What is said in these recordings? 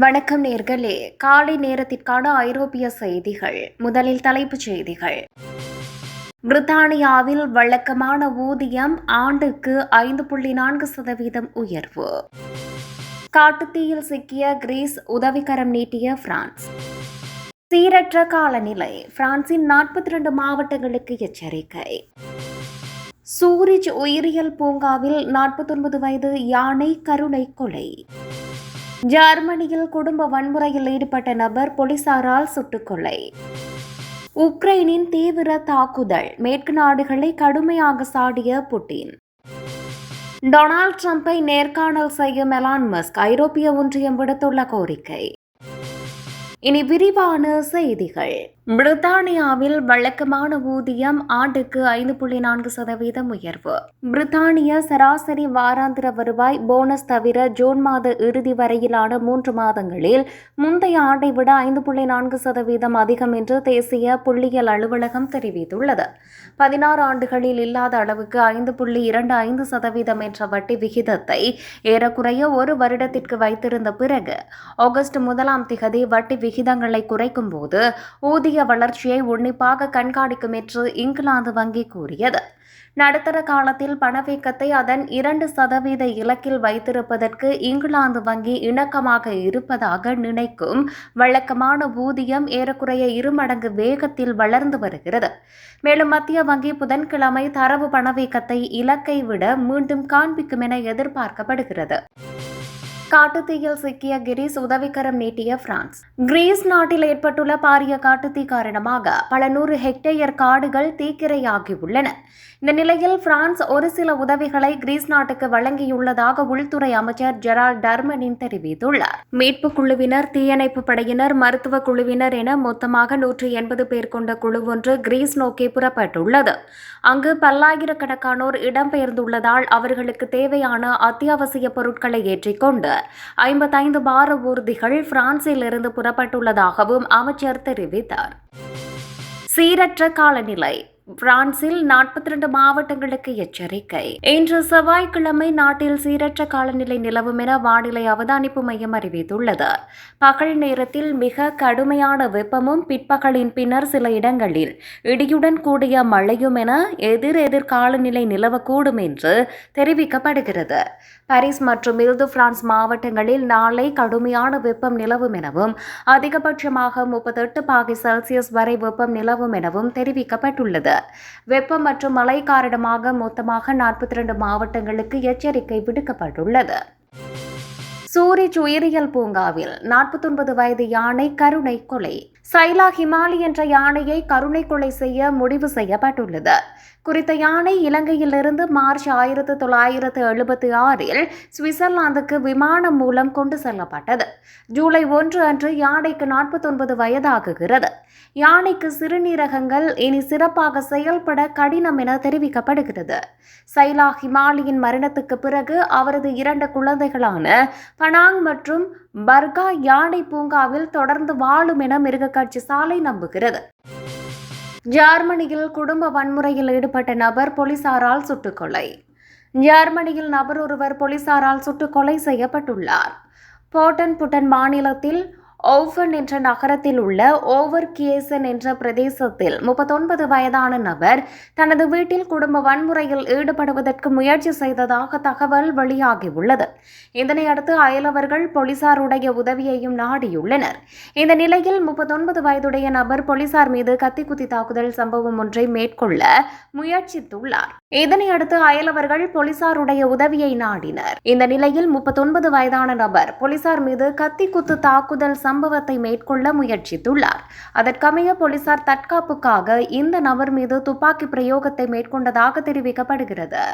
வணக்கம் நேர்களே. காலை நேரத்திற்கான ஐரோப்பிய செய்திகள். முதலில் தலைப்புச் செய்திகள். பிரித்தானியாவில் வழக்கமான ஊதியம் ஆண்டுக்கு ஐந்து புள்ளி நான்கு சதவீதம் உயர்வு. காட்டுத்தீயில் சிக்கிய கிரீஸ் உதவிக்கரம் நீட்டிய பிரான்ஸ். சீரற்ற காலநிலை. பிரான்சின் நாற்பத்தி ரெண்டு மாவட்டங்களுக்கு எச்சரிக்கை. சூரிஜ் உயிரியல் பூங்காவில் நாற்பத்தொன்பது வயது யானை கருணை கொலை. ஜெர்மனியில் குடும்ப வன்முறையில் ஈடுபட்ட நபர் போலீசாரால் சுட்டுக்கொலை உக்ரைனின் தீவிர தாக்குதல் மேற்கு நாடுகளை கடுமையாக சாடிய புட்டின். டொனால்ட் ட்ரம்பை நேர்காணல் செய்யும் எலான் மஸ்க் ஐரோப்பிய ஒன்றியம் விடுத்துள்ள கோரிக்கை. இனி விரிவான செய்திகள். பிரித்தானியாவில் வழக்கமான ஊதியம் ஆண்டுக்கு ஐந்து புள்ளி நான்கு சதவீதம் உயர்வு. பிரித்தானிய சராசரி வாராந்திர வருவாய் போனஸ் தவிர ஜூன் மாத இறுதி வரையிலான மூன்று மாதங்களில் முந்தைய ஆண்டை விட ஐந்து புள்ளி நான்கு சதவீதம் அதிகம் என்று தேசிய புள்ளியியல் அலுவலகம் தெரிவித்துள்ளது. பதினாறு ஆண்டுகளில் இல்லாத அளவுக்கு ஐந்து புள்ளி இரண்டு ஐந்து சதவீதம் என்ற வட்டி விகிதத்தை ஏறக்குறைய ஒரு வருடத்திற்கு வைத்திருந்த பிறகு ஆகஸ்ட் முதலாம் திகதி வட்டி விகிதங்களை குறைக்கும் போது ஊதிய வளர்ச்சியை உன்னிப்பாக கண்காணிக்கும் என்று இங்கிலாந்து வங்கி கூறியது. நடுத்தர காலத்தில் பணவீக்கத்தை அதன் இரண்டு சதவீத இலக்கில் வைத்திருப்பதற்கு இங்கிலாந்து வங்கி இணக்கமாக இருப்பதாக நினைக்கும் வழக்கமான ஊதியம் ஏறக்குறைய இருமடங்கு வேகத்தில் வளர்ந்து வருகிறது. மேலும் மத்திய வங்கி புதன்கிழமை தரவு பணவீக்கத்தை இலக்கை விட மீண்டும் காண்பிக்கும் என எதிர்பார்க்கப்படுகிறது. காட்டுத்தீயில் சிக்கிய கிரீஸ் உதவிக்கரம் நீட்டிய பிரான்ஸ். கிரீஸ் நாட்டில் ஏற்பட்டுள்ள பாரிய காட்டுத்தீ காரணமாக பல நூறு ஹெக்டேயர் காடுகள் தீக்கிரையாகியுள்ளன. இந்த நிலையில் பிரான்ஸ் ஒரு சில உதவிகளை கிரீஸ் நாட்டுக்கு வழங்கியுள்ளதாக உள்துறை அமைச்சர் ஜெரால் டர்மனின் தெரிவித்துள்ளார். மீட்பு குழுவினர் தீயணைப்பு படையினர் மருத்துவ குழுவினர் என மொத்தமாக நூற்றி எண்பது பேர் கொண்ட குழு ஒன்று கிரீஸ் நோக்கி புறப்பட்டுள்ளது. அங்கு பல்லாயிரக்கணக்கானோர் இடம்பெயர்ந்துள்ளதால் அவர்களுக்கு தேவையான அத்தியாவசிய பொருட்களை ஏற்றிக்கொண்டு ஐம்பத்தைந்து பார ஊர்திகள் பிரான்சில் இருந்து புறப்பட்டுள்ளதாகவும் அமைச்சர் தெரிவித்தார். சீரற்ற காலநிலை. பிரான்சில் நாற்பத்தி ரெண்டு மாவட்டங்களுக்கு எச்சரிக்கை. இன்று செவ்வாய்க்கிழமை நாட்டில் சீரற்ற காலநிலை நிலவும் என வானிலை அவதானிப்பு மையம் அறிவித்துள்ளது. பகல் நேரத்தில் மிக கடுமையான வெப்பமும் பிற்பகலின் பின்னர் சில இடங்களில் இடியுடன் கூடிய மழையும் என எதிர் எதிர் காலநிலை நிலவக்கூடும் என்று தெரிவிக்கப்படுகிறது. பாரிஸ் மற்றும் இல்து பிரான்ஸ் மாவட்டங்களில் நாளை கடுமையான வெப்பம் நிலவும் எனவும் அதிகபட்சமாக முப்பத்தெட்டு பாகை செல்சியஸ் வரை வெப்பம் நிலவும் எனவும் தெரிவிக்கப்பட்டுள்ளது. வெப்பம் மற்றும் மழை காரணமாக மொத்தமாக நாற்பத்தி ரெண்டு மாவட்டங்களுக்கு எச்சரிக்கை விடுக்கப்பட்டுள்ளது. சூரிச் உயிரியல் பூங்காவில் நாற்பத்தொன்பது வயது யானை கருணை கொலை. சைலா ஹிமாலி என்ற யானையை கருணை கொலை செய்ய முடிவு செய்யப்பட்டுள்ளது. குறித்த யானை இலங்கையிலிருந்து மார்ச் ஆயிரத்து தொள்ளாயிரத்து எழுபத்தி ஆறில் சுவிட்சர்லாந்துக்கு விமானம் மூலம் கொண்டு செல்லப்பட்டது. ஜூலை ஒன்று அன்று யானைக்கு நாற்பத்தொன்பது வயதாகுகிறது. யானைக்கு சிறுநீரகங்கள் இனி சிறப்பாக செயல்பட கடினம் என தெரிவிக்கப்படுகிறது. சைலா ஹிமாலியின் மரணத்துக்கு பிறகு அவரது இரண்டு குழந்தைகளான பனாங் மற்றும் பர்கா யானை பூங்காவில் தொடர்ந்து வாழும் என மிருகக்காட்சி சாலை நம்புகிறது. ஜெர்மனியில் குடும்ப வன்முறையில் ஈடுபட்ட நபர் போலீசாரால் சுட்டுக்கொலை. ஜெர்மனியில் நபர் ஒருவர் போலீசாரால் சுட்டுக்கொலை செய்யப்பட்டுள்ளார். போட்டன் புட்டன் மாநிலத்தில் ஓவன் என்ற நகரத்தில் உள்ள ஓவர் கியேசன் என்ற பிரதேசத்தில் முப்பத்தொன்பது வயதான நபர் தனது வீட்டில் குடும்ப வன்முறையில் ஈடுபடுவதற்கு முயற்சி செய்ததாக தகவல் வெளியாகியுள்ளது. இதனையடுத்து அயலவர்கள் போலீசாருடைய உதவியையும் நாடியுள்ளனர். இந்த நிலையில் முப்பத்தொன்பது வயதுடைய நபர் போலீசார் மீது கத்திக்குத்தி தாக்குதல் சம்பவம் ஒன்றை மேற்கொள்ள முயற்சித்துள்ளார். இதனையடுத்து அயலவர்கள் போலீசாருடைய உதவியை நாடினர். இந்த நிலையில் முப்பத்தொன்பது வயதான நபர் போலீசார் மீது கத்திக்குத்து தாக்குதல் சம்பவத்தை மேற்கொள்ள முயற்சித்துள்ளார். அதற்கமைய போலீசார் தற்காப்புக்காக இந்த நபர் மீது துப்பாக்கி பிரயோகத்தை மேற்கொண்டதாக தெரிவிக்கப்படுகிறது.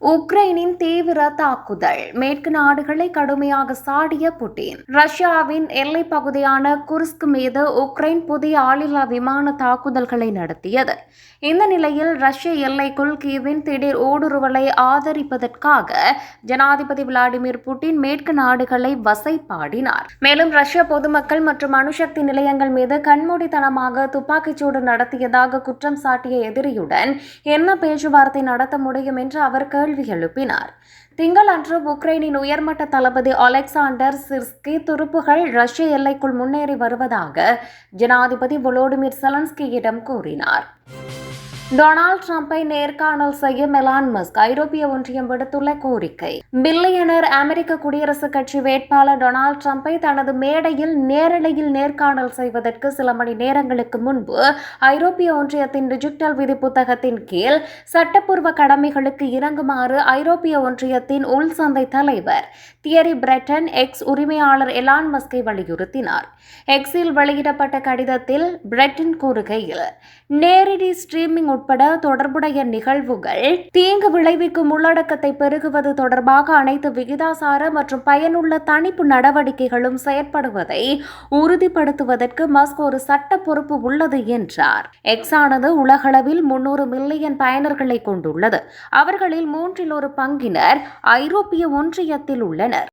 உக்ரைனின் தீவிர தாக்குதல். மேற்கு நாடுகளை கடுமையாக சாடிய புட்டின். ரஷ்யாவின் எல்லை பகுதியான குர்ஸ்க் மீது உக்ரைன் புதிய ஆளில்லா விமான தாக்குதல்களை நடத்தியது. இந்த நிலையில் ரஷ்ய எல்லைக்குள் கீவின் திடீர் ஊடுருவலை ஆதரிப்பதற்காக ஜனாதிபதி விளாடிமிர் புட்டின் மேற்கு நாடுகளை வசைப்பாடினார். மேலும் ரஷ்ய பொதுமக்கள் மற்றும் அணுசக்தி நிலையங்கள் மீது கண்மூடித்தனமாக துப்பாக்கிச்சூடு நடத்தியதாக குற்றம் சாட்டிய எதிரியுடன் என்ன பேச்சுவார்த்தை நடத்த முடியும் என்று அவர் கேள்வி எழுப்பினார். திங்களன்று உக்ரைனின் உயர்மட்ட தளபதி அலெக்சாண்டர் சிர்ஸ்கி துருப்புகள் ரஷ்ய எல்லைக்குள் முன்னேறி வருவதாக ஜனாதிபதி வொலோடிமிர் செலன்ஸ்கியிடம் கூறினார். டொனால்ட் ட்ரம்பை நேர்காணல் செய்ய மெலான் மஸ்க் ஐரோப்பிய ஒன்றியம் விடுத்துள்ள கோரிக்கை. பில்லியனர் அமெரிக்க குடியரசுக் கட்சி வேட்பாளர் டொனால்ட் ட்ரம்பை தனது மேடையில் நேரலையில் நேர்காணல் செய்வதற்கு சில மணி நேரங்களுக்கு முன்பு ஐரோப்பிய ஒன்றியத்தின் டிஜிட்டல் விதி புத்தகத்தின் கீழ் சட்டப்பூர்வ கடமைகளுக்கு இறங்குமாறு ஐரோப்பிய ஒன்றியத்தின் உள் சந்தை தலைவர் தியரி பிரெட்டன் எக்ஸ் உரிமையாளர் எலான் மஸ்கை வலியுறுத்தினார். எக்ஸில் வெளியிடப்பட்ட கடிதத்தில் பிரெட்டன் கூறுகையில் நேரடி ஸ்ட்ரீமிங் உட்பட தொடர்புடைய நிகழ்வுகள் தீங்கு விளைவிக்கும் உள்ளடக்கத்தை பெருகுவது தொடர்பாக அனைத்து விகிதாசார மற்றும் பயனுள்ள தணிப்பு நடவடிக்கைகளும் செயற்படுவதை உறுதிப்படுத்துவதற்கு மஸ்க் ஒரு சட்ட பொறுப்பு உள்ளது என்றார். எக்ஸானது உலகளவில் முன்னூறு மில்லியன் பயனர்களை கொண்டுள்ளது. அவர்களில் மூன்றில் ஒரு பங்கினர் ஐரோப்பிய ஒன்றியத்தில் உள்ளனர்.